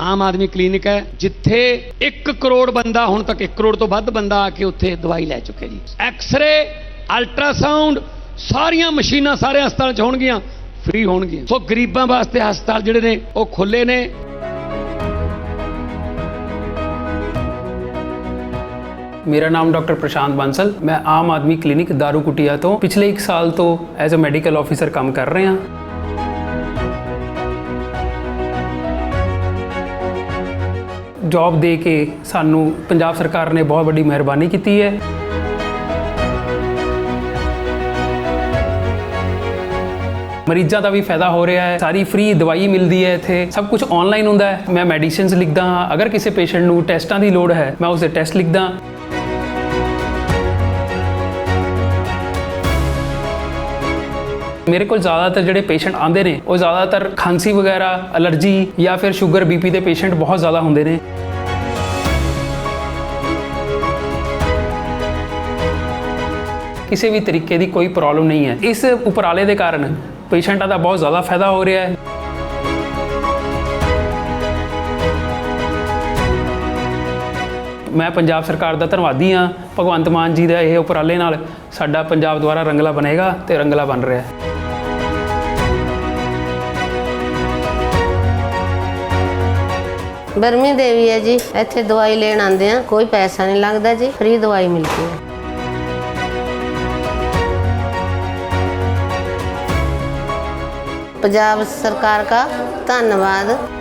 Aam Aadmi clinic ਹੈ, ਜਿੱਥੇ 1 ਕਰੋੜ ਬੰਦਾ, ਹੁਣ ਤੱਕ 1 ਕਰੋੜ ਤੋਂ ਵੱਧ ਬੰਦਾ ਆ ਕੇ ਉੱਥੇ ਦਵਾਈ ਲੈ ਚੁੱਕੇ ਜੀ। ਐਕਸ-ਰੇ ਅਲਟਰਾਸਾਊਂਡ ਸਾਰੀਆਂ ਮਸ਼ੀਨਾਂ ਸਾਰੇ ਹਸਪਤਾਲਾਂ 'ਚ ਹੋਣਗੀਆਂ ਫ੍ਰੀ ਹੋਣਗੀਆਂ। ਸੋ ਗਰੀਬਾਂ ਵਾਸਤੇ ਹਸਪਤਾਲ ਜਿਹੜੇ ਨੇ, ਉਹ ਖੁੱਲੇ ਨੇ। ਮੇਰਾ ਨਾਮ ਡਾਕਟਰ ਪ੍ਰਸ਼ਾਂਤ ਬਾਂਸਲ। ਮੈਂ ਆਮ ਆਦਮੀ ਕਲੀਨਿਕ ਦਾਰੂ ਕੁਟਿਆ ਤੋਂ ਪਿਛਲੇ 1 ਸਾਲ ਤੋਂ ਐਜ਼ ਅ ਮੈਡੀਕਲ ਆਫੀਸਰ ਕੰਮ ਕਰ ਰਿਹਾ। ਜੌਬ ਦੇ ਕੇ ਸਾਨੂੰ ਪੰਜਾਬ ਸਰਕਾਰ ਨੇ ਬਹੁਤ ਵੱਡੀ ਮਿਹਰਬਾਨੀ ਕੀਤੀ ਹੈ। ਮਰੀਜ਼ਾਂ ਦਾ ਵੀ ਫਾਇਦਾ ਹੋ ਰਿਹਾ ਹੈ। ਸਾਰੀ ਫ੍ਰੀ ਦਵਾਈ ਮਿਲਦੀ ਹੈ ਇੱਥੇ। ਸਭ ਕੁਝ ਆਨਲਾਈਨ ਹੁੰਦਾ ਹੈ। ਮੈਂ ਮੈਡੀਸਿਨਸ ਲਿਖਦਾ ਹਾਂ। ਅਗਰ ਕਿਸੇ ਪੇਸ਼ੈਂਟ ਨੂੰ ਟੈਸਟਾਂ ਦੀ ਲੋੜ ਹੈ, ਮੈਂ ਉਸਦੇ ਟੈਸਟ ਲਿਖਦਾ ਮੇਰੇ ਕੋਲ ਜ਼ਿਆਦਾਤਰ ਜਿਹੜੇ ਪੇਸ਼ੈਂਟ ਆਉਂਦੇ ਨੇ, ਉਹ ਜ਼ਿਆਦਾਤਰ ਖਾਂਸੀ ਵਗੈਰਾ, ਅਲਰਜੀ ਜਾਂ ਫਿਰ ਸ਼ੂਗਰ ਬੀਪੀ ਦੇ ਪੇਸ਼ੈਂਟ ਬਹੁਤ ਜ਼ਿਆਦਾ ਹੁੰਦੇ ਨੇ। ਕਿਸੇ ਵੀ ਤਰੀਕੇ ਦੀ ਕੋਈ ਪ੍ਰੋਬਲਮ ਨਹੀਂ ਹੈ। ਇਸ ਉਪਰਾਲੇ ਦੇ ਕਾਰਨ ਪੇਸ਼ੈਂਟਾਂ ਦਾ ਬਹੁਤ ਜ਼ਿਆਦਾ ਫਾਇਦਾ ਹੋ ਰਿਹਾ ਹੈ। ਮੈਂ ਪੰਜਾਬ ਸਰਕਾਰ ਦਾ ਧੰਨਵਾਦੀ ਹਾਂ। ਭਗਵੰਤ ਮਾਨ ਜੀ ਦਾ ਇਹ ਉਪਰਾਲੇ ਨਾਲ ਸਾਡਾ ਪੰਜਾਬ ਦੁਆਰਾ ਰੰਗਲਾ ਬਣੇਗਾ ਤੇ ਰੰਗਲਾ ਬਣ ਰਿਹਾ ਹੈ। ਬਰਮੀ ਦੇਵੀ ਹੈ ਜੀ, ਇੱਥੇ ਦਵਾਈ ਲੈਣ ਆਉਂਦੇ ਆ, ਕੋਈ ਪੈਸਾ ਨਹੀਂ ਲੱਗਦਾ ਜੀ, ਫ੍ਰੀ ਦਵਾਈ ਮਿਲਦੀ ਹੈ। पंजाब सरकार का धन्यवाद